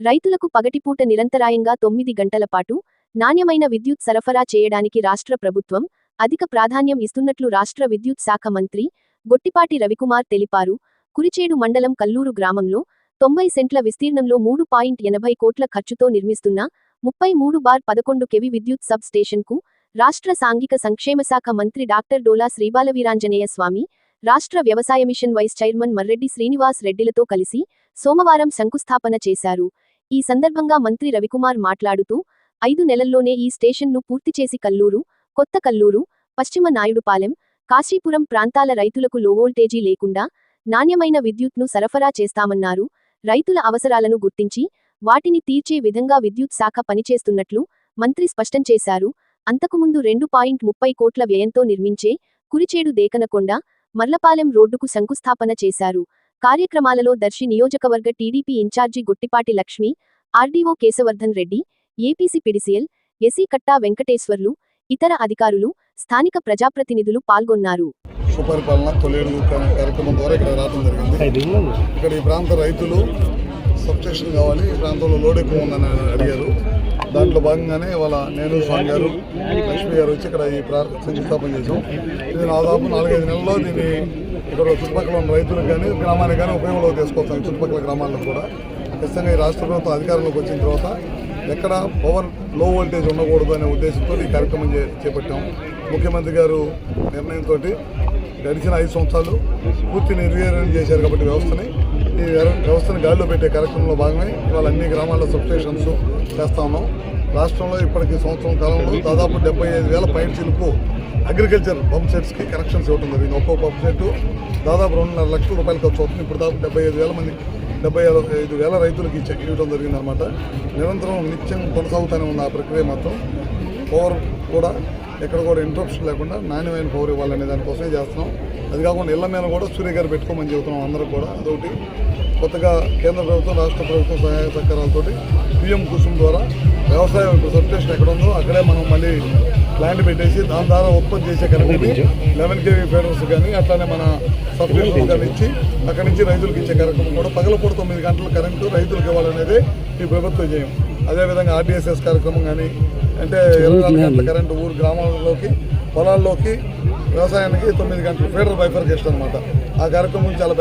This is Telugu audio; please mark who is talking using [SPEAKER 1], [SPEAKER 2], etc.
[SPEAKER 1] రైతులకు పగటిపూట నిరంతరాయంగా తొమ్మిది గంటల పాటు నాణ్యమైన విద్యుత్ సరఫరా చేయడానికి రాష్ట్ర ప్రభుత్వం అధిక ప్రాధాన్యం ఇస్తున్నట్లు రాష్ట్ర విద్యుత్ శాఖ మంత్రి గొట్టిపాటి రవికుమార్ తెలిపారు. కురిచేడు మండలం కల్లూరు గ్రామంలో తొంభై సెంట్ల విస్తీర్ణంలో మూడు పాయింట్ ఎనభై కోట్ల ఖర్చుతో నిర్మిస్తున్న ముప్పై మూడు బార్ పదకొండు కెవి విద్యుత్ సబ్ స్టేషన్కు రాష్ట్ర సాంఘిక సంక్షేమ శాఖ మంత్రి డాక్టర్ డోలా శ్రీబాలవీరాంజనేయ స్వామి రాష్ట్ర వ్యవసాయ mission vice chairman Marreddy Srinivas రెడ్డిలతో కలిసి సోమవారం శంకుస్థాపన చేశారు. ఈ సందర్భంగా మంత్రి రవికుమార్ మాట్లాడుతూ ఐదు నెలల్లోనే ఈ స్టేషన్ను పూర్తి చేసి కల్లూరు కొత్త కల్లూరు పశ్చిమ నాయుడుపాలెం కాశీపురం ప్రాంతాల రైతులకు లోవోల్టేజీ లేకుండా నాణ్యమైన విద్యుత్ను సరఫరా చేస్తామన్నారు. రైతుల అవసరాలను గుర్తించి వాటిని తీర్చే విధంగా విద్యుత్ శాఖ పనిచేస్తున్నట్లు మంత్రి స్పష్టం చేశారు. అంతకుముందు రెండు పాయింట్ ముప్పై కోట్ల వ్యయంతో నిర్మించే కురిచేడు దేకనకొండ మర్లపాలెం రోడ్డుకు శంకుస్థాపన చేశారు. కార్యక్రమాలలో దర్శి నియోజకవర్గ TDP incharge Guttipati Lakshmi RDO Kesavardhan Reddy APC PDCL AC Katta Venkateswarlu ఇతర అధికారులు స్థానిక ప్రజాప్రతినిధులు పాల్గొన్నారు.
[SPEAKER 2] సుపరిపాలన తొలేడు కార్యక్రమం ద్వారా ఇక్కడ రావడం జరిగింది. ఇక్కడ ఈ ప్రాంత రైతులు సబ్స్టేషన్ కావాలి ఈ ప్రాంతంలో లోడ్ ఎక్కువ ఉందని అడిగారు. దాంట్లో భాగంగానే వాళ్ళ నేను స్వామి గారు లక్ష్మి గారు వచ్చి ఇక్కడ ఈ ప్రా శంకుస్థాపన చేసాం ఇది దాదాపు నాలుగైదు నెలల్లో దీన్ని ఇక్కడ చుట్టుపక్కల ఉన్న రైతులకు కానీ గ్రామానికి కానీ ఉపయోగంలో తీసుకొస్తాం చుట్టుపక్కల గ్రామాల్లో కూడా. ఖచ్చితంగా ఈ రాష్ట్ర ప్రభుత్వం అధికారంలోకి వచ్చిన తర్వాత ఎక్కడ పవర్లో వోల్టేజ్ ఉండకూడదు అనే ఉద్దేశంతో ఈ కార్యక్రమం చేపట్టాం. ముఖ్యమంత్రి గారు నిర్ణయంతో గడిచిన ఐదు సంవత్సరాలు పూర్తి నిర్వీర్యం చేశారు కాబట్టి వ్యవస్థని. ఈ వ్యవస్థను గాలిలో పెట్టే కార్యక్రమంలో భాగమే ఇవాళ అన్ని గ్రామాల్లో సబ్స్టేషన్స్ చేస్తా ఉన్నాం. రాష్ట్రంలో ఇప్పటికి సంవత్సరం కాలంలో దాదాపు డెబ్బై ఐదు వేల పైన చిలుపు అగ్రికల్చర్ పంప్ సెట్స్కి కనెక్షన్స్ ఇవ్వడం జరిగింది. ఒక్కో పంప్ సెట్ దాదాపు రెండున్నర లక్షల రూపాయలు ఖర్చు అవుతుంది. ఇప్పుడు దాదాపు డెబ్బై ఐదు వేల మంది డెబ్బై ఐదు వేల రైతులకి చెక్ ఇవ్వడం జరిగింది అనమాట నిరంతరం నిత్యం కొనసాగుతూనే ఉంది ఆ ప్రక్రియ మాత్రం. పవర్ కూడా ఎక్కడ కూడా ఇంట్రప్షన్ లేకుండా నాణ్యమైన పవర్ ఇవ్వాలనే దానికోసమే చేస్తున్నాం. అది కాకుండా ఇళ్ళ మీద కూడా సూర్య గారు పెట్టుకోమని చెబుతున్నాం అందరూ కూడా. అదొకటి. కొత్తగా కేంద్ర ప్రభుత్వం రాష్ట్ర ప్రభుత్వం సహాయ సహకారాలతో పిఎం కుసుమ్ ద్వారా వ్యవసాయం ఇప్పుడు సబ్స్టేషన్ ఎక్కడ ఉందో అక్కడే మనం మళ్ళీ ప్లాంట్ పెట్టేసి దాని ద్వారా ఉత్పత్తి చేసే కరెంట్ని లెవెన్ కేవీ ఫీడర్స్ కానీ అట్లానే మన సబ్స్టేషన్ కానీ ఇచ్చి అక్కడి నుంచి రైతులకు ఇచ్చే కార్యక్రమం కూడా పగలపూట తొమ్మిది గంటల కరెంటు రైతులకు ఇవ్వాలనేది ఈ ప్రభుత్వ జయం అదేవిధంగా ఆర్టీఎస్ఎస్ కార్యక్రమం కానీ అంటే ఇరవై నాలుగు గంటల కరెంటు ఊరు గ్రామాల్లోకి పొలాల్లోకి వ్యవసాయానికి తొమ్మిది గంటలు ఫీడర్ బైఫర్కేషన్ అనమాట ఆ కార్యక్రమం చాలా